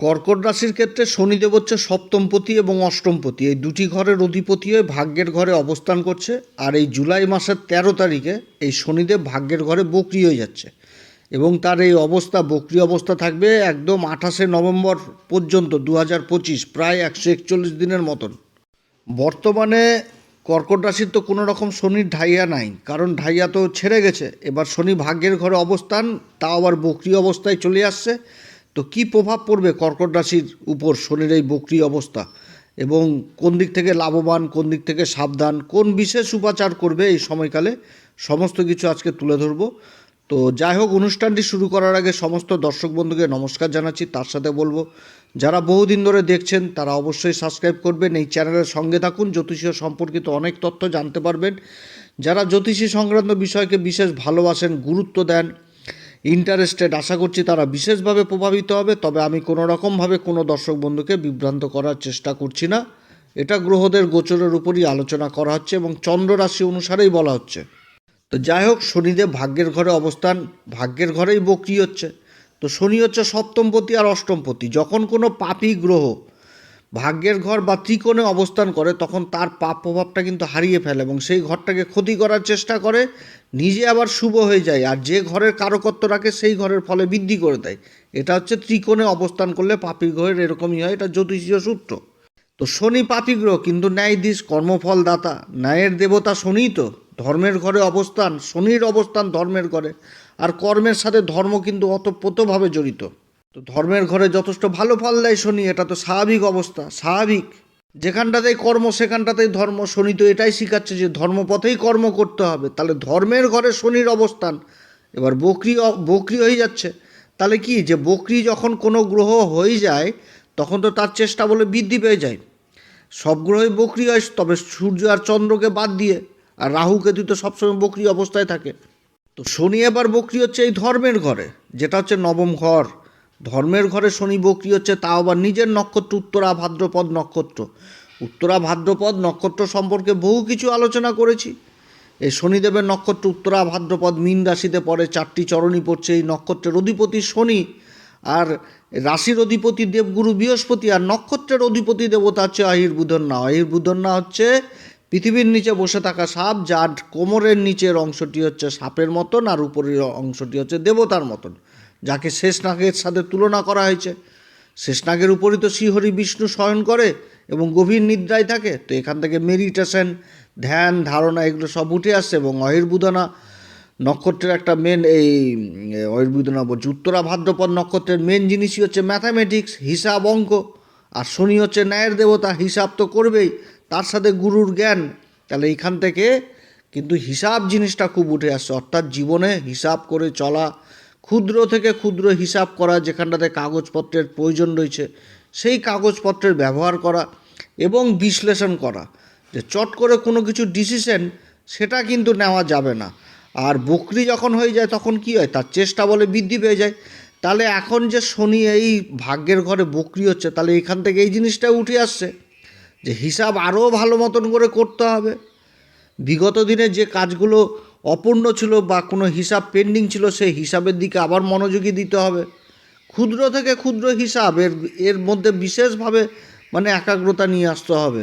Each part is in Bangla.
কর্কট রাশির ক্ষেত্রে শনিদেব হচ্ছে সপ্তমপতি এবং অষ্টমপতি এই দুটি ঘরের অধিপতি হয়ে ভাগ্যের ঘরে অবস্থান করছে আর এই জুলাই মাসের তেরো তারিখে এই শনিদেব ভাগ্যের ঘরে বকরি হয়ে যাচ্ছে এবং তার এই অবস্থা, বকরি অবস্থা থাকবে একদম আঠাশে নভেম্বর পর্যন্ত দু হাজার পঁচিশ, প্রায় একশো একচল্লিশ দিনের মতন। বর্তমানে কর্কট রাশির তো কোনো রকম শনির ঢাইয়া নাই, কারণ ঢাইয়া তো ছেড়ে গেছে। এবার শনি ভাগ্যের ঘরে অবস্থান তা আবার বকরি অবস্থায় চলে আসছে। তো কি প্রভাব পড়বে কর্কট রাশির উপর শনির এই বকরি অবস্থা? এবং কোন দিক থেকে লাভবান, কোন দিক থেকে সাবধান, কোন বিশেষ উপাচার করবে এই সময়কালে? সমস্ত কিছু আজকে তুলে ধরবো। তো যাই হোক, অনুষ্ঠানটি শুরু করার আগে সমস্ত দর্শক বন্ধুকে নমস্কার জানাচ্ছি। তার সাথে বলব, যারা বহুদিন ধরে দেখছেন, তারা অবশ্যই সাবস্ক্রাইব করবেন। এই চ্যানেলের সঙ্গে থাকুন, জ্যোতিষীয় সম্পর্কিত অনেক তথ্য জানতে পারবেন। যারা জ্যোতিষী সংক্রান্ত বিষয়কে বিশেষ ভালোবাসেন, গুরুত্ব দেন ইন্টারেস্টেড আশা করছি তারা বিশেষভাবে প্রভাবিত হবে, তবে আমি কোনো রকমভাবে কোনো দর্শক বন্ধুকে বিভ্রান্ত করার চেষ্টা করছি না। এটা গ্রহদের গোচরের উপরই আলোচনা করা হচ্ছে এবং চন্দ্র রাশি অনুসারেই বলা হচ্ছে। তো যাই হোক, শনিদেব ভাগ্যের ঘরে অবস্থান, ভাগ্যের ঘরেই বকরি হচ্ছে। তো শনি হচ্ছে সপ্তমপতি আর অষ্টমপতি। যখন কোনো পাপী গ্রহ ভাগ্যের ঘর বা ত্রিকোণে অবস্থান করে, তখন তার পাপ প্রভাবটা কিন্তু হারিয়ে ফেলে এবং সেই ঘরটাকে ক্ষতি করার চেষ্টা করে, নিজে আবার শুভ হয়ে যায়। আর যে ঘরের কারকত্ব রাখে, সেই ঘরের ফলে বৃদ্ধি করে দেয়। এটা হচ্ছে ত্রিকোণে অবস্থান করলে পাপী গ্রহের এরকমই হয়, এটা জ্যোতিষীয় সূত্র। তো শনি পাপী গ্রহ, কিন্তু ন্যায় দিস কর্মফল ন্যায়ের দেবতা শনি তো, ধর্মের ঘরে অবস্থান, শনির অবস্থান ধর্মের ঘরে। আর কর্মের সাথে ধর্ম কিন্তু অতপ্রতভাবে জড়িত। তো ধর্মের ঘরে যথেষ্ট ভালো ফল দেয় শনি, এটা তো স্বাভাবিক অবস্থা, স্বাভাবিক। যেখানটাতেই কর্ম, সেখানটাতেই ধর্ম। শনি তো এটাই শিখাচ্ছে যে ধর্মপথেই কর্ম করতে হবে। তাহলে ধর্মের ঘরে শনির অবস্থান, এবার বকরি বকরি হয়ে যাচ্ছে। তাহলে কি? যে বকরি যখন কোনো গ্রহ হয়ে যায়, তখন তো তার চেষ্টা বলে বৃদ্ধি পেয়ে যায়। সব গ্রহই বকরি হয়, তবে সূর্য আর চন্দ্রকে বাদ দিয়ে, আর রাহু কেতু তো সবসময় বকরি অবস্থায় থাকে। তো শনি এবার বকরি হচ্ছে এই ধর্মের ঘরে, যেটা হচ্ছে নবম ঘর। ধর্মের ঘরে শনি বকরি হচ্ছে, তাও আবার নিজের নক্ষত্র, উত্তরা ভাদ্রপদ নক্ষত্র। উত্তরা ভাদ্রপদ নক্ষত্র সম্পর্কে বহু কিছু আলোচনা করেছি। এই শনিদেবের নক্ষত্র, উত্তরা ভাদ্রপদ মীন রাশিতে পড়ে, চারটি চরণই পড়ছে, এই নক্ষত্রের অধিপতি শনি আর রাশির অধিপতি দেবগুরু বৃহস্পতি আর নক্ষত্রের অধিপতি দেবতা হচ্ছে আহির্বুধন্না। আহির্বুধন্না হচ্ছে পৃথিবীর নিচে বসে থাকা সাপ, যার কোমরের নিচের অংশটি হচ্ছে সাপের মতন আর উপরের অংশটি হচ্ছে দেবতার মতন। যাকে শেষনাগের সাথে তুলনা করা হয়েছে। শেষনাগের উপরই তো শ্রীহরি বিষ্ণু শয়ন করে এবং গভীর নিদ্রায় থাকে। তো এখান থেকে মেডিটেশন, ধ্যান, ধারণা এগুলো সব উঠে আসছে এবং অহির্বুদনা নক্ষত্রের একটা মেন এই অহির্বুদনা বলছি। উত্তরা ভাদ্রপদ নক্ষত্রের মেন জিনিসই হচ্ছে ম্যাথামেটিক্স হিসাব, অঙ্ক। আর শনি হচ্ছে ন্যায়ের দেবতা, হিসাব তো করবেই। তার সাথে গুরুর জ্ঞান। তাহলে এখান থেকে কিন্তু হিসাব জিনিসটা খুব উঠে আসছে অর্থাৎ জীবনে হিসাব করে চলা ক্ষুদ্র থেকে ক্ষুদ্র হিসাব করা, যেখানটাতে কাগজপত্রের প্রয়োজন রয়েছে, সেই কাগজপত্রের ব্যবহার করা এবং বিশ্লেষণ করা, যে চট করে কোনো কিছু ডিসিশন সেটা কিন্তু নেওয়া যাবে না। আর বকরি যখন হয়ে যায়, তখন কি হয়? তার চেষ্টা বলে বৃদ্ধি পেয়ে যায়। তাহলে এখন যে শনি এই ভাগ্যের ঘরে বকরি হচ্ছে, তাহলে এখান থেকে এই জিনিসটা উঠে আসছে, যে হিসাব আরও ভালো মতন করে করতে হবে। বিগত দিনে যে কাজগুলো অপূর্ণ ছিল বা কোনো হিসাব পেন্ডিং ছিল, সেই হিসাবের দিকে আবার মনোযোগী দিতে হবে। ক্ষুদ্র থেকে ক্ষুদ্র হিসাব, এর এর মধ্যে বিশেষভাবে মানে একাগ্রতা নিয়ে আসতে হবে।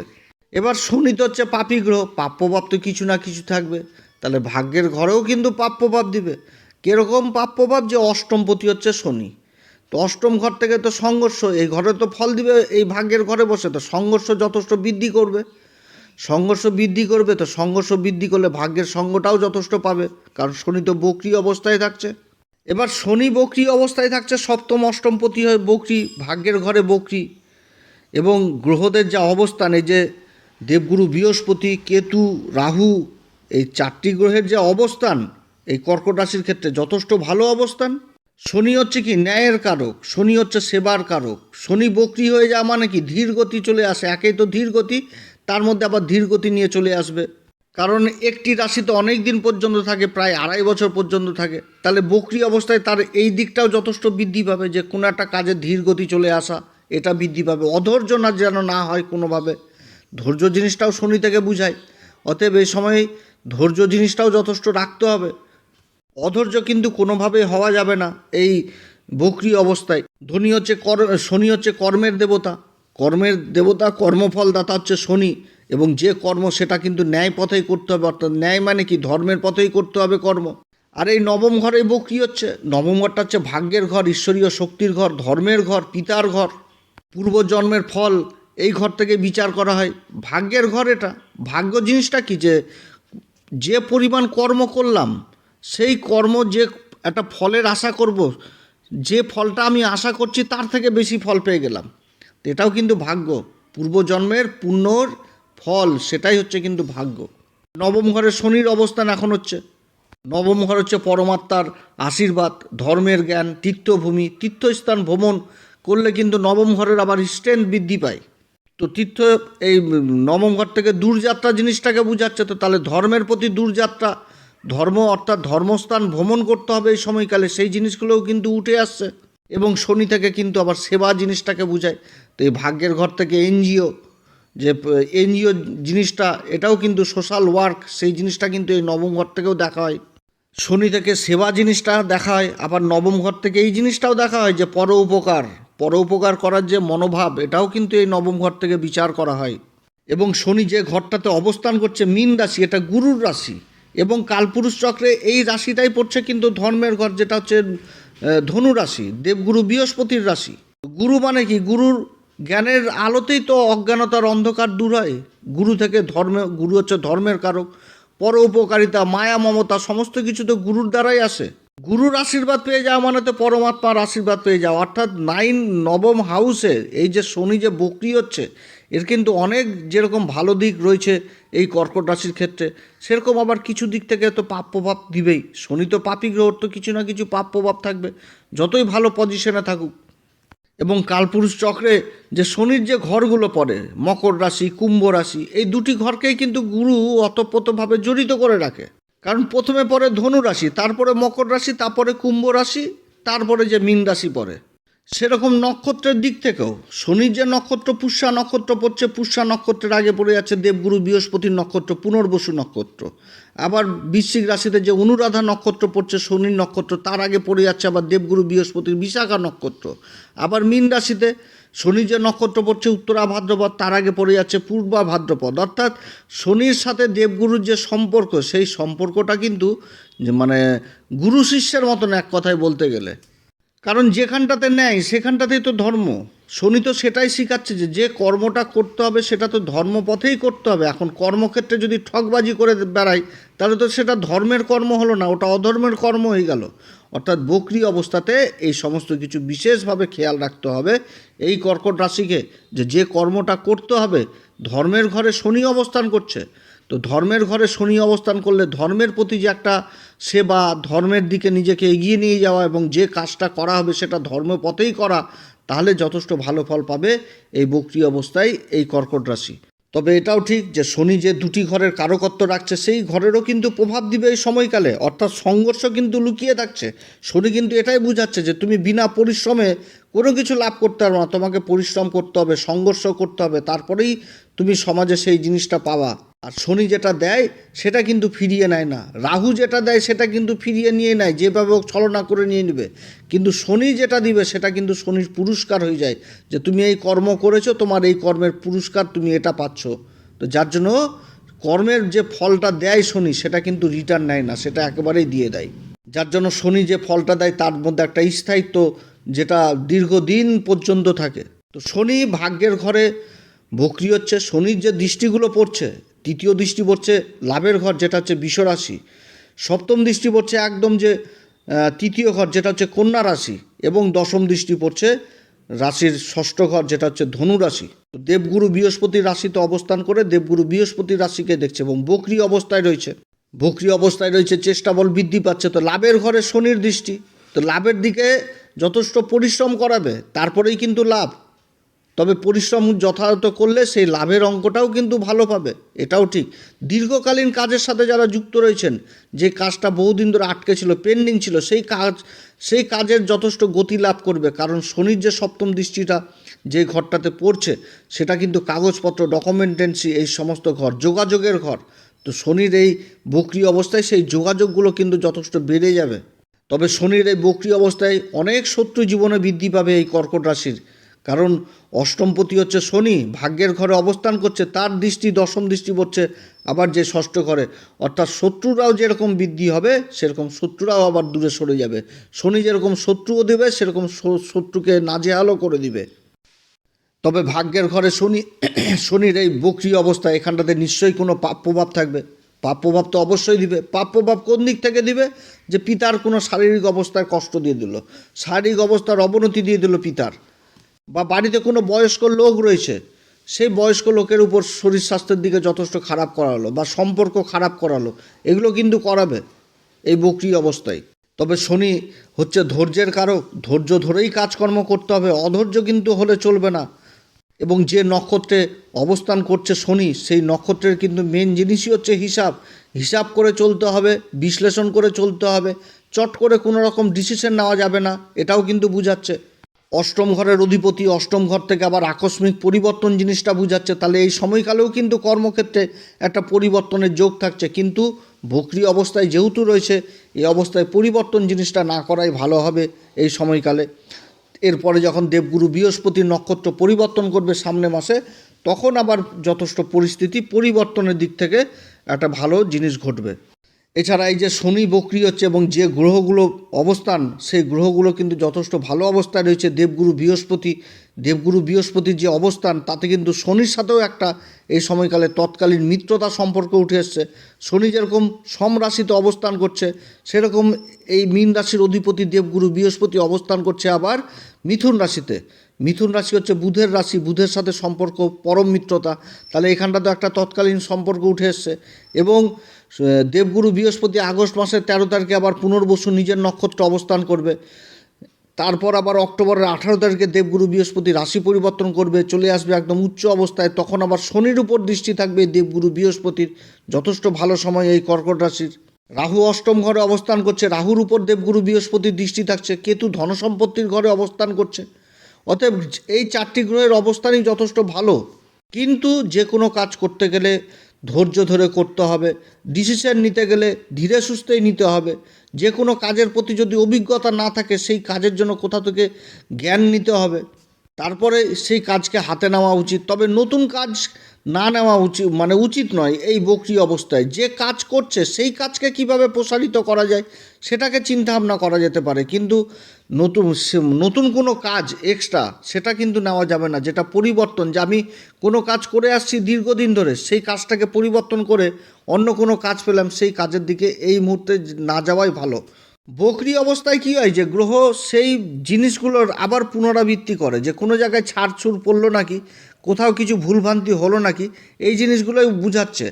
এবার শনি তো হচ্ছে পাপী গ্রহ পাপ প্রভাব তো কিছু না কিছু থাকবে। তাহলে ভাগ্যের ঘরেও কিন্তু পাপ প্রভাব দিবে। কীরকম পাপ প্রভাব যে অষ্টমপতি হচ্ছে শনি। তো অষ্টম ঘর থেকে তো সংঘর্ষ, এই ঘরে তো ফল দিবে, এই ভাগ্যের ঘরে বসে তো সংঘর্ষ যথেষ্ট বৃদ্ধি করবে। সংঘর্ষ বৃদ্ধি করবে, তো সংঘর্ষ বৃদ্ধি করলে ভাগ্যের সঙ্গটাও যথেষ্ট পাবে। কারণ শনি তো বকরি অবস্থায় থাকছে। এবার শনি বকরি অবস্থায় থাকছে, সপ্তম অষ্টমপতি হয়ে বকরি, ভাগ্যের ঘরে বকরি। এবং গ্রহদের যা অবস্থান এই যে দেবগুরু বৃহস্পতি, কেতু, রাহু, এই চারটি গ্রহের যে অবস্থান, এই কর্কট রাশির ক্ষেত্রে যথেষ্ট ভালো অবস্থান। শনি হচ্ছে কি ন্যায়ের কারক, শনি হচ্ছে সেবার কারক। শনি বকরি হয়ে যাওয়া মানে কি ধীর গতি চলে আসে, একেই তো ধীর গতি। তার মধ্যে আবার ধীর গতি নিয়ে চলে আসবে। কারণ একটি রাশি তো অনেক দিন পর্যন্ত থাকে, প্রায় আড়াই বছর পর্যন্ত থাকে। তাহলে বকরি অবস্থায় তার এই দিকটাও যথেষ্ট বৃদ্ধি পাবে যে, কোনো একটা কাজে ধীর গতি চলে আসা, এটা বৃদ্ধি পাবে। অধৈর্য না, যেন না হয় কোনোভাবে। ধৈর্য জিনিসটাও শনি থেকে বুঝায়। অতএব এই সময়ে ধৈর্য জিনিসটাও যথেষ্ট রাখতে হবে। অধৈর্য কিন্তু কোনোভাবেই হওয়া যাবে না এই বকরি অবস্থায়। ধনী হচ্ছে কর শনি হচ্ছে কর্মের দেবতা। কর্মের দেবতা, কর্মফলদাতা হচ্ছে শনি এবং যে কর্ম সেটা কিন্তু ন্যায় পথেই করতে হবে, অর্থাৎ ন্যায় মানে কি? ধর্মের পথেই করতে হবে কর্ম। আর এই নবম ঘরে বকরি হচ্ছে? নবম ঘরটা হচ্ছে ভাগ্যের ঘর, ঈশ্বরীয় শক্তির ঘর, ধর্মের ঘর, পিতার ঘর, পূর্বজন্মের ফল, এই ঘর থেকে বিচার করা হয়। ভাগ্যের ঘর এটা। ভাগ্য জিনিসটা কি? যে যে পরিমাণ কর্ম করলাম, সেই কর্ম যে একটা ফলের আশা করব, যে ফলটা আমি আশা করছি তার থেকে বেশি ফল পেয়ে গেলাম। এটাও কিন্তু ভাগ্য। পূর্বজন্মের পুণ্যর ফল, সেটাই হচ্ছে কিন্তু ভাগ্য। নবম ঘরে শনির অবস্থান এখন হচ্ছে। নবম ঘর হচ্ছে পরমাত্মার আশীর্বাদ, ধর্মের জ্ঞান, তীর্থভূমি, তীর্থস্থান ভ্রমণ করলে কিন্তু নবম ঘরের আবার স্ট্রেংথ বৃদ্ধি পায়। তো তীর্থ, এই নবম ঘর থেকে দূরযাত্রা জিনিসটাকে বোঝাচ্ছে, তো তাহলে ধর্মের প্রতি দূরযাত্রা, ধর্ম অর্থাৎ ধর্মস্থান ভ্রমণ করতে হবে এই সময়কালে, সেই জিনিসগুলোও কিন্তু উঠে আসছে। এবং শনি থেকে কিন্তু আবার সেবা জিনিসটাকে বোঝায়। তো এই ভাগ্যের ঘর থেকে এনজিও, যে এনজিও জিনিসটা, এটাও কিন্তু সোশ্যাল ওয়ার্ক সেই জিনিসটা কিন্তু এই নবম ঘর থেকেও দেখা হয়। শনি থেকে সেবা জিনিসটা দেখা হয়, আবার নবম ঘর থেকে এই জিনিসটাও দেখা হয় যে পর উপকার। পর উপকার করার যে মনোভাব, এটাও কিন্তু এই নবম ঘর থেকে বিচার করা হয়। এবং শনি যে ঘরটাতে অবস্থান করছে, মীন রাশি, এটা গুরুর রাশি। এবং কালপুরুষ চক্রে এই রাশিটাই পড়ছে কিন্তু ধর্মের ঘর, যেটা হচ্ছে ধনু রাশি, দেবগুরু বৃহস্পতির রাশি। গুরু মানে কি? গুরুর জ্ঞানের আলোতেই তো অজ্ঞানতার অন্ধকার দূর হয়। গুরু থেকে ধর্মে, গুরু হচ্ছে ধর্মের কারক। পর উপকারিতা, মায়া, মমতা, সমস্ত কিছু তো গুরুর দ্বারাই আসে। গুরুর আশীর্বাদ পেয়ে যাওয়া মানে তো পরমাত্মার আশীর্বাদ পেয়ে যাওয়া। অর্থাৎ নাইন নবম হাউসে এই যে শনি যে বকরি হচ্ছে, এর কিন্তু অনেক যেরকম ভালো দিক রয়েছে এই কর্কট রাশির ক্ষেত্রে, সেরকম আবার কিছু দিক থেকে তো পাপ প্রভাব দিবেই। শনি তো পাপি গ্রহ তো কিছু না কিছু পাপ প্রভাব থাকবে। যতই ভালো পজিশনে থাকুক এবং কালপুরুষ চক্রে যে শনির যে ঘরগুলো পড়ে, মকর রাশি, কুম্ভ রাশি, এই দুটি ঘরকেই কিন্তু গুরু অতপ্রতভাবে জড়িত করে রাখে। কারণ প্রথমে পড়ে ধনু রাশি, তারপরে মকর রাশি, তারপরে কুম্ভ রাশি, তারপরে যে মীন রাশি পড়ে। সেরকম নক্ষত্রের দিক থেকেও শনির যে নক্ষত্র পুষ্যা নক্ষত্র পড়ছে, পুষ্যা নক্ষত্রের আগে পড়ে যাচ্ছে দেবগুরু, বৃহস্পতির নক্ষত্র, পুনর্বসু নক্ষত্র। আবার বৃশ্চিক রাশিতে যে অনুরাধা নক্ষত্র পড়ছে, শনির নক্ষত্র, তার আগে পড়ে যাচ্ছে আবার দেবগুরু, বৃহস্পতির বিশাখা নক্ষত্র। আবার মীন রাশিতে শনি যে নক্ষত্র পড়ছে, উত্তরা ভাদ্রপদ, তার আগে পড়ে যাচ্ছে পূর্বা ভাদ্রপদ। অর্থাৎ শনির সাথে দেবগুরুর যে সম্পর্ক, সেই সম্পর্কটা কিন্তু মানে গুরু শিষ্যের মতন এক কথায় বলতে গেলে। কারণ যেখানটাতে নেয় সেখানটাতেই তো ধর্ম। শনি তো সেটাই শেখাচ্ছে যে যে কর্মটা করতে হবে, সেটা তো ধর্মপথেই করতে হবে। এখন কর্মক্ষেত্রে যদি ঠকবাজি করে বেড়াই, তাহলে তো সেটা ধর্মের কর্ম হলো না, ওটা অধর্মের কর্ম হয়ে গেল। অর্থাৎ বকরি অবস্থাতে এই সমস্ত কিছু বিশেষভাবে খেয়াল রাখতে হবে এই কর্কট রাশিকে, যে যে কর্মটা করতে হবে, ধর্মের ঘরে শনি অবস্থান করছে। তো ধর্মের ঘরে শনি অবস্থান করলে ধর্মের প্রতি যে একটা সেবা, ধর্মের দিকে নিজেকে এগিয়ে নিয়ে যাওয়া এবং যে কাজটা করা হবে সেটা ধর্ম পথেই করা, তাহলে যথেষ্ট ভালো ফল পাবে এই বক্রি অবস্থায় এই কর্কট রাশি। তবে এটাও ঠিক যে শনি যে দুটি ঘরের কারকত্ব রাখছে, সেই ঘরেরও কিন্তু প্রভাব দিবে এই সময়কালে। অর্থাৎ সংঘর্ষ কিন্তু লুকিয়ে থাকছে। শনি কিন্তু এটাই বুঝাচ্ছে যে তুমি বিনা পরিশ্রমে কোনো কিছু লাভ করতে পারবে না। তোমাকে পরিশ্রম করতে হবে, সংঘর্ষ করতে হবে, তারপরেই তুমি সমাজে সেই জিনিসটা পাওয়া আর শনি যেটা দেয়, সেটা কিন্তু ফিরিয়ে নেয় না। রাহু যেটা দেয়, সেটা কিন্তু ফিরিয়ে নিয়ে নেয়, যেভাবে হোক ছলনা করে নিয়ে নেবে। কিন্তু শনি যেটা দিবে, সেটা কিন্তু শনির পুরস্কার হয়ে যায় যে তুমি এই কর্ম করেছ, তোমার এই কর্মের পুরস্কার তুমি এটা পাচ্ছ। তো যার জন্য কর্মের যে ফলটা দেয় শনি, সেটা কিন্তু রিটার্ন নেয় না, সেটা একেবারেই দিয়ে দেয়। যার জন্য শনি যে ফলটা দেয়, তার মধ্যে একটা স্থায়িত্ব যেটা দীর্ঘদিন পর্যন্ত থাকে। তো শনি ভাগ্যের ঘরে বকরি হচ্ছে, শনির যে দৃষ্টিগুলো পড়ছে তৃতীয় দৃষ্টি পড়ছে লাভের ঘর, যেটা হচ্ছে বিশ্বরাশি। সপ্তম দৃষ্টি পড়ছে একদম যে তৃতীয় ঘর, যেটা হচ্ছে কন্যা রাশি এবং দশম দৃষ্টি পড়ছে রাশির ষষ্ঠ ঘর, যেটা হচ্ছে ধনু রাশি। তো দেবগুরু বৃহস্পতির রাশিতে অবস্থান করে দেবগুরু বৃহস্পতির রাশিকে দেখছে এবং বকরি অবস্থায় রয়েছে। বকরি অবস্থায় রয়েছে, চেষ্টা বল বৃদ্ধি পাচ্ছে। তো লাভের ঘরে শনির দৃষ্টি। তো লাভের দিকে যথেষ্ট পরিশ্রম করাবে, তারপরেই কিন্তু লাভ। তবে পরিশ্রম যথাযথ করলে সেই লাভের অঙ্কটাও কিন্তু ভালো পাবে, এটাও ঠিক। দীর্ঘকালীন কাজের সাথে যারা যুক্ত রয়েছেন, যে কাজটা বহুদিন ধরে আটকে ছিল পেন্ডিং ছিল, সেই কাজ, সেই কাজের যথেষ্ট গতি লাভ করবে। কারণ শনির যে সপ্তম দৃষ্টিটা যে ঘরটাতে পড়ছে, সেটা কিন্তু কাগজপত্র ডকুমেন্টেন্সি এই সমস্ত ঘর, যোগাযোগের ঘর। তো শনির এই বকরি অবস্থায় সেই যোগাযোগগুলো কিন্তু যথেষ্ট বেড়ে যাবে। তবে শনির এই বক্রি অবস্থায় অনেক শত্রু জীবনে বৃদ্ধি পাবে এই কর্কট রাশির। কারণ অষ্টমপতি হচ্ছে শনি, ভাগ্যের ঘরে অবস্থান করছে, তার দৃষ্টি দশম দৃষ্টি পড়ছে, আবার যে ষষ্ঠ ঘরে। অর্থাৎ শত্রুরাও যেরকম বৃদ্ধি হবে, সেরকম শত্রুরাও আবার দূরে সরে যাবে। শনি যেরকম শত্রুও দেবে, সেরকম শত্রুকে নাজেহালও করে দিবে। তবে ভাগ্যের ঘরে শনি, শনির এই বক্রি অবস্থা, এখানটাতে নিশ্চয়ই কোনো পাপ প্রভাব থাকবে। পাপ প্রভাব তো অবশ্যই দিবে। পাপ প্রভাব কোন দিক থেকে দিবে? যে পিতার কোনো শারীরিক অবস্থায় কষ্ট দিয়ে দিল। শারীরিক অবস্থার অবনতি দিয়ে দিল পিতার। বা বাড়িতে কোনো বয়স্ক লোক রয়েছে, সেই বয়স্ক লোকের উপর শরীর স্বাস্থ্যের দিকে যথেষ্ট খারাপ করালো বা সম্পর্ক খারাপ করালো এগুলো কিন্তু করাবে এই বক্রি অবস্থায়। তবে শনি হচ্ছে ধৈর্যের কারক, ধৈর্য ধরেই কাজকর্ম করতে হবে, অধৈর্য কিন্তু হলে চলবে না। এবং যে নক্ষত্রে অবস্থান করছে শনি, সেই নক্ষত্রের কিন্তু মেন জিনিসই হচ্ছে হিসাব। হিসাব করে চলতে হবে, বিশ্লেষণ করে চলতে হবে, চট করে কোনো রকম ডিসিশন নেওয়া যাবে না, এটাও কিন্তু বুঝাচ্ছে। অষ্টম ঘরের অধিপতি, অষ্টম ঘর থেকে আবার আকস্মিক পরিবর্তন জিনিসটা বুঝাচ্ছে। তাহলে এই সময়কালেও কিন্তু কর্মক্ষেত্রে একটা পরিবর্তনের যোগ থাকছে। কিন্তু বকরি অবস্থায় যেহেতু রয়েছে, এই অবস্থায় পরিবর্তন জিনিসটা না করাই ভালো হবে এই সময়কালে। এরপরে যখন দেবগুরু বৃহস্পতি নক্ষত্র পরিবর্তন করবে সামনে মাসে, তখন আবার যথেষ্ট পরিস্থিতি পরিবর্তনের দিক থেকে একটা ভালো জিনিস ঘটবে। এছাড়া এই যে শনি বক্রি হচ্ছে এবং যে গ্রহগুলো অবস্থান, সেই গ্রহগুলো কিন্তু যথেষ্ট ভালো অবস্থায় রয়েছে। দেবগুরু বৃহস্পতি, দেবগুরু বৃহস্পতির যে অবস্থান, তাতে কিন্তু শনির সাথেও একটা এই সময়কালে তৎকালীন মিত্রতা সম্পর্ক উঠে এসছে। শনি যেরকম সম রাশিতে অবস্থান করছে, সেরকম এই মীন রাশির অধিপতি দেবগুরু বৃহস্পতি অবস্থান করছে আবার মিথুন রাশিতে। মিথুন রাশি হচ্ছে বুধের রাশি, বুধের সাথে সম্পর্ক, পরম মিত্রতা। তাহলে এখানটাতে একটা তৎকালীন সম্পর্ক উঠে এসছে। এবং দেবগুরু বৃহস্পতি আগস্ট মাসের তেরো তারিখে আবার পুনর্বসু নিজের নক্ষত্র অবস্থান করবে। তারপর আবার অক্টোবরের আঠারো তারিখে দেবগুরু বৃহস্পতি রাশি পরিবর্তন করবে, চলে আসবে একদম উচ্চ অবস্থায়। তখন আবার শনির উপর দৃষ্টি থাকবে দেবগুরু বৃহস্পতির। যথেষ্ট ভালো সময় এই কর্কট রাশির। রাহু অষ্টম ঘরে অবস্থান করছে। রাহুর উপর দেবগুরু বৃহস্পতির দৃষ্টি থাকছে। কেতু ধনসম্পত্তির ঘরে অবস্থান করছে। অতএব এই চারটি গ্রহের অবস্থানই যথেষ্ট ভালো। কিন্তু যে কোনো কাজ করতে গেলে ধৈর্য ধরে করতে হবে ডিসিশন নিতে গেলে ধীরে সুস্থেই নিতে হবে। যে কোনো কাজের প্রতি যদি অভিজ্ঞতা না থাকে, সেই কাজের জন্য কোথা থেকে জ্ঞান নিতে হবে? তারপরে সেই কাজকে হাতে নেওয়া উচিত। তবে নতুন কাজ না নেওয়া উচিত মানে উচিত নয় এই বকরি অবস্থায়। যে কাজ করছে, সেই কাজকে কীভাবে প্রসারিত করা যায়, সেটাকে চিন্তাভাবনা করা যেতে পারে। কিন্তু নতুন নতুন কোনো কাজ এক্সট্রা সেটা কিন্তু নেওয়া যাবে না, যেটা পরিবর্তন, যে আমি কোনো কাজ করে আসছি দীর্ঘদিন ধরে, সেই কাজটাকে পরিবর্তন করে অন্য কোনো কাজ পেলাম, সেই কাজের দিকে এই মুহূর্তে না যাওয়াই ভালো। বকরি অবস্থায় কী হয় যে, গ্রহ সেই জিনিসগুলোর আবার পুনরাবৃত্তি করে, যে কোনো জায়গায় ছাড়ছুড় পড়ল নাকি কোথাও কিছু ভুলভ্রান্তি হলো নাকি? এই জিনিসগুলোই বুঝাচ্ছে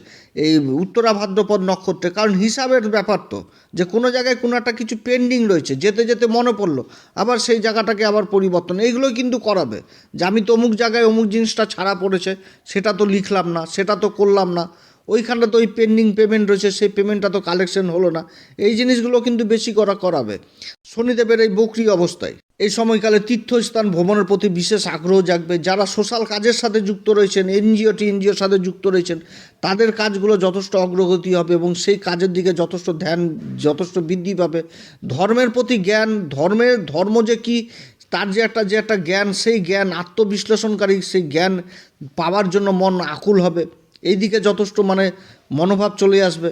এই উত্তরা ভাদ্রপদ নক্ষত্রে। কারণ হিসাবের ব্যাপার তো, যে কোনো জায়গায় কোনো একটা কিছু পেন্ডিং রয়েছে, যেতে যেতে মনে পড়ল, আবার সেই জায়গাটাকে আবার পরিবর্তন। এইগুলোই কিন্তু করাবে। যে আমি তো অমুক জায়গায় অমুক জিনিসটা ছাড়া পড়েছে, সেটা তো লিখলাম না, সেটা তো করলাম না। ওইখানটা তো ওই পেন্ডিং পেমেন্ট রয়েছে, সেই পেমেন্টটা তো কালেকশন হলো না। এই জিনিসগুলো কিন্তু বেশি করা করাবে। শনিদেবের এই বকরি অবস্থায়। এই সময়কালে তীর্থস্থান ভ্রমণের প্রতি বিশেষ আগ্রহ জাগবে। যারা সোশ্যাল কাজের সাথে যুক্ত রয়েছেন, এনজিও টি এনজিওর সাথে যুক্ত রয়েছেন, তাদের কাজগুলো যথেষ্ট অগ্রগতি হবে এবং সেই কাজের দিকে যথেষ্ট ধ্যান, যথেষ্ট বৃদ্ধি পাবে। ধর্মের প্রতি জ্ঞান, ধর্মের, ধর্ম যে কি, তার যে একটা যে একটা জ্ঞান, সেই জ্ঞান আত্মবিশ্লেষণকারী সেই জ্ঞান পাওয়ার জন্য মন আকুল হবে। এই দিকে যথেষ্ট মানে মনোভাব চলে আসবে।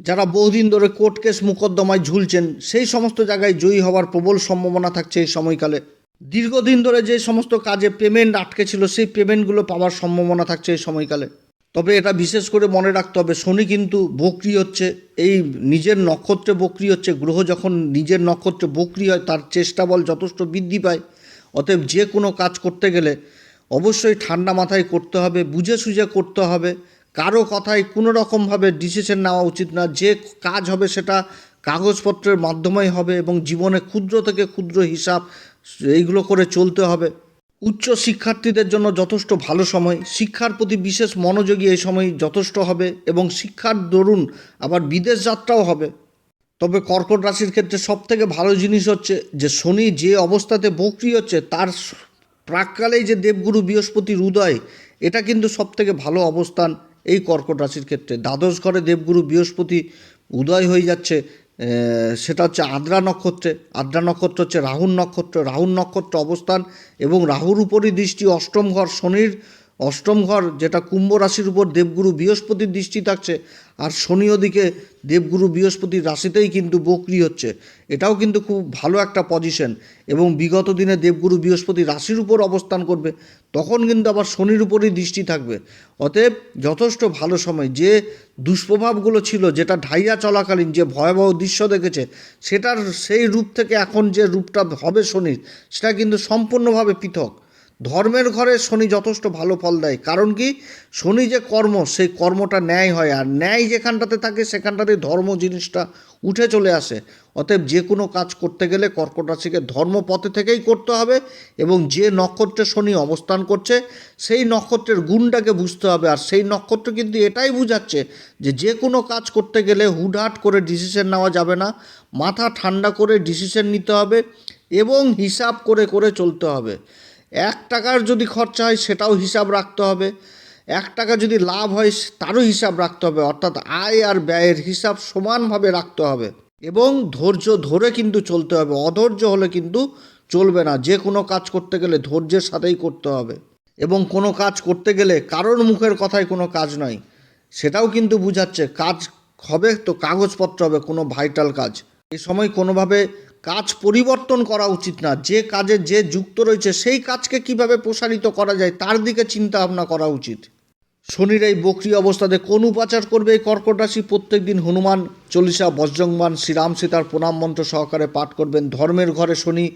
যারা বহুদিন ধরে কোর্ট কেস মোকদ্দমায় ঝুলছেন, সেই সমস্ত জায়গায় জয়ী হওয়ার প্রবল সম্ভাবনা থাকছে এই সময়কালে। দীর্ঘদিন ধরে যে সমস্ত কাজে পেমেন্ট আটকে ছিল, সেই পেমেন্টগুলো পাওয়ার সম্ভাবনা থাকছে এই সময়কালে। তবে এটা বিশেষ করে মনে রাখতে হবে, শনি কিন্তু বকরি হচ্ছে, এই নিজের নক্ষত্রে বকরি হচ্ছে, গ্রহ যখন নিজের নক্ষত্রে বকরি হয়, তার চেষ্টা বল যথেষ্ট বৃদ্ধি পায়। অতএব যে কোনো কাজ করতে গেলে অবশ্যই ঠান্ডা মাথায় করতে হবে বুঝে সুঝে করতে হবে। কারও কথায় কোনো রকমভাবে ডিসিশন নেওয়া উচিত না। যে কাজ হবে সেটা কাগজপত্রের মাধ্যমেই হবে এবং জীবনে ক্ষুদ্র থেকে ক্ষুদ্র হিসাব, এইগুলো করে চলতে হবে। উচ্চ শিক্ষার্থীদের জন্য যথেষ্ট ভালো সময়। শিক্ষার প্রতি বিশেষ মনোযোগী এই সময় যথেষ্ট হবে এবং শিক্ষার দরুন আবার বিদেশ যাত্রাও হবে। তবে কর্কট রাশির ক্ষেত্রে সব থেকে ভালো জিনিস হচ্ছে যে শনি যে অবস্থাতে বকরি হচ্ছে, তার প্রাককালেই যে দেবগুরু বৃহস্পতির উদয় এটা কিন্তু সব থেকে ভালো অবস্থান এই কর্কট রাশির ক্ষেত্রে। দ্বাদশ ঘরে দেবগুরু বৃহস্পতি উদয় হয়ে যাচ্ছে সেটা হচ্ছে আদ্রা নক্ষত্রে। আদ্রা নক্ষত্র হচ্ছে রাহুর নক্ষত্র। রাহুর নক্ষত্র অবস্থান এবং রাহুর উপরই দৃষ্টি অষ্টম ঘর শনির অষ্টম ঘর, যেটা কুম্ভ রাশির উপর দেবগুরু বৃহস্পতির দৃষ্টি থাকছে, আর শনি ওদিকে দেবগুরু বৃহস্পতির রাশিতেই কিন্তু বকরি হচ্ছে। এটাও কিন্তু খুব ভালো একটা পজিশন এবং বিগত দিনে দেবগুরু বৃহস্পতি রাশির উপর অবস্থান করবে, তখন কিন্তু আবার শনির উপরই দৃষ্টি থাকবে। অতএব যথেষ্ট ভালো সময়। যে দুষ্প্রভাবগুলো ছিল, যেটা ঢাইয়া চলাকালীন যে ভয়াবহ দৃশ্য দেখেছে, সেটার সেই রূপ থেকে এখন যে রূপটা হবে শনির, সেটা কিন্তু সম্পূর্ণভাবে পৃথক। ধর্মের ঘরে শনি যথেষ্ট ভালো ফল দেয়। কারণ কি? শনি যে কর্ম, সেই কর্মটা ন্যায় হয়। আর ন্যায় যেখানটাতে থাকে সেখানটাতে ধর্ম জিনিসটা উঠে চলে আসে। অতএব যে কোনো কাজ করতে গেলে কর্কট রাশিকে ধর্মপথে থেকেই করতে হবে এবং যে নক্ষত্রে শনি অবস্থান করছে, সেই নক্ষত্রের গুণটাকে বুঝতে হবে। আর সেই নক্ষত্র কিন্তু এটাই বুঝাচ্ছে যে যে কোনো কাজ করতে গেলে হুটহাট করে ডিসিশন নেওয়া যাবে না। মাথা ঠান্ডা করে ডিসিশন নিতে হবে এবং হিসাব করে করে চলতে হবে। এক টাকার যদি খরচা হয় সেটাও হিসাব রাখতে হবে। এক টাকা যদি লাভ হয় তারও হিসাব রাখতে হবে। অর্থাৎ আয় আর ব্যয়ের হিসাব সমানভাবে রাখতে হবে। এবং ধৈর্য ধরে কিন্তু চলতে হবে। অধৈর্য হলে কিন্তু চলবে না। যে কোনো কাজ করতে গেলে ধৈর্যের সাথেই করতে হবে। এবং কোনো কাজ করতে গেলে কারোর মুখের কথায় কোনো কাজ নয়। সেটাও কিন্তু বুঝাচ্ছে। কাজ হবে তো কাগজপত্র হবে, কোনো ভাইটাল কাজ। এই সময় কোনোভাবে কাজ পরিবর্তন করা উচিত না। যে কাজে যে যুক্ত রয়েছে, সেই কাজকে কীভাবে প্রসারিত করা যায়, তার দিকে চিন্তা ভাবনা করা উচিত। শনির এই বকরি অবস্থাতে কোন উপাচার করবে এই কর্কট রাশি প্রত্যেক দিন হনুমান চল্লিশা বজ্রংবান শ্রীরাম সীতার প্রণাম মন্ত্র সহকারে পাঠ করবেন। ধর্মের ঘরে শনি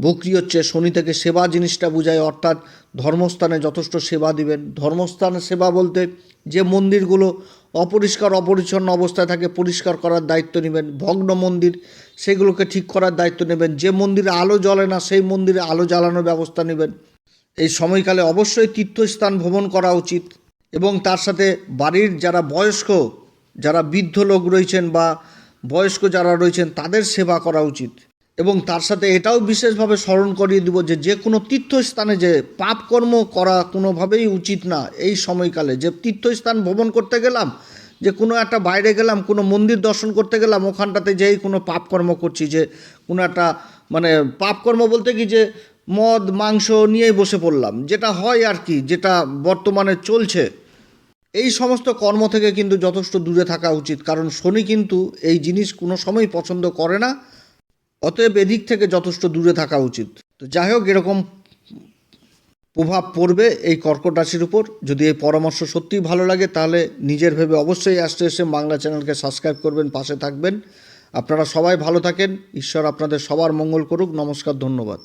বকরি হচ্ছে, শনি থেকে সেবা জিনিসটা বুঝায়, অর্থাৎ ধর্মস্থানে যথেষ্ট সেবা দিবেন। ধর্মস্থানে সেবা বলতে যে মন্দিরগুলো অপরিষ্কার, অপরিচ্ছন্ন অবস্থায় থাকে, পরিষ্কার করার দায়িত্ব নেবেন। ভগ্ন মন্দির, সেগুলোকে ঠিক করার দায়িত্ব নেবেন। যে মন্দিরে আলো জ্বলে না, সেই মন্দিরে আলো জ্বালানোর ব্যবস্থা নেবেন। এই সময়কালে অবশ্যই তীর্থস্থান ভ্রমণ করা উচিত এবং তার সাথে বাড়ির যারা বয়স্ক, যারা বৃদ্ধ লোক রয়েছেন বা বয়স্ক যারা রয়েছেন, তাদের সেবা করা উচিত। এবং তার সাথে এটাও বিশেষভাবে স্মরণ করিয়ে দিব যে যে কোনো তীর্থস্থানে যে পাপকর্ম করা কোনোভাবেই উচিত না এই সময়কালে। যে তীর্থস্থান ভ্রমণ করতে গেলাম, যে কোনো একটা বাইরে গেলাম, কোনো মন্দির দর্শন করতে গেলাম, ওখানটাতে যেই কোনো পাপকর্ম করছি, যে কোনো একটা মানে পাপকর্ম বলতে কি যে মদ, মাংস নিয়েই বসে পড়লাম। যেটা হয় আর কি, যেটা বর্তমানে চলছে, এই সমস্ত কর্ম থেকে কিন্তু যথেষ্ট দূরে থাকা উচিত। কারণ শনি কিন্তু এই জিনিস কোনো সময় পছন্দ করে না। অতএব এদিক থেকে যথেষ্ট দূরে থাকা উচিত। তো যাই হোক, এরকম প্রভাব পড়বে এই কর্কট রাশির উপর। যদি এই পরামর্শ সত্যিই ভালো লাগে, তাহলে নিজের ভেবে অবশ্যই আসতে এসে বাংলা চ্যানেলকে সাবস্ক্রাইব করবেন, পাশে থাকবেন। আপনারা সবাই ভালো থাকেন। ঈশ্বর আপনাদের সবার মঙ্গল করুক। নমস্কার, ধন্যবাদ।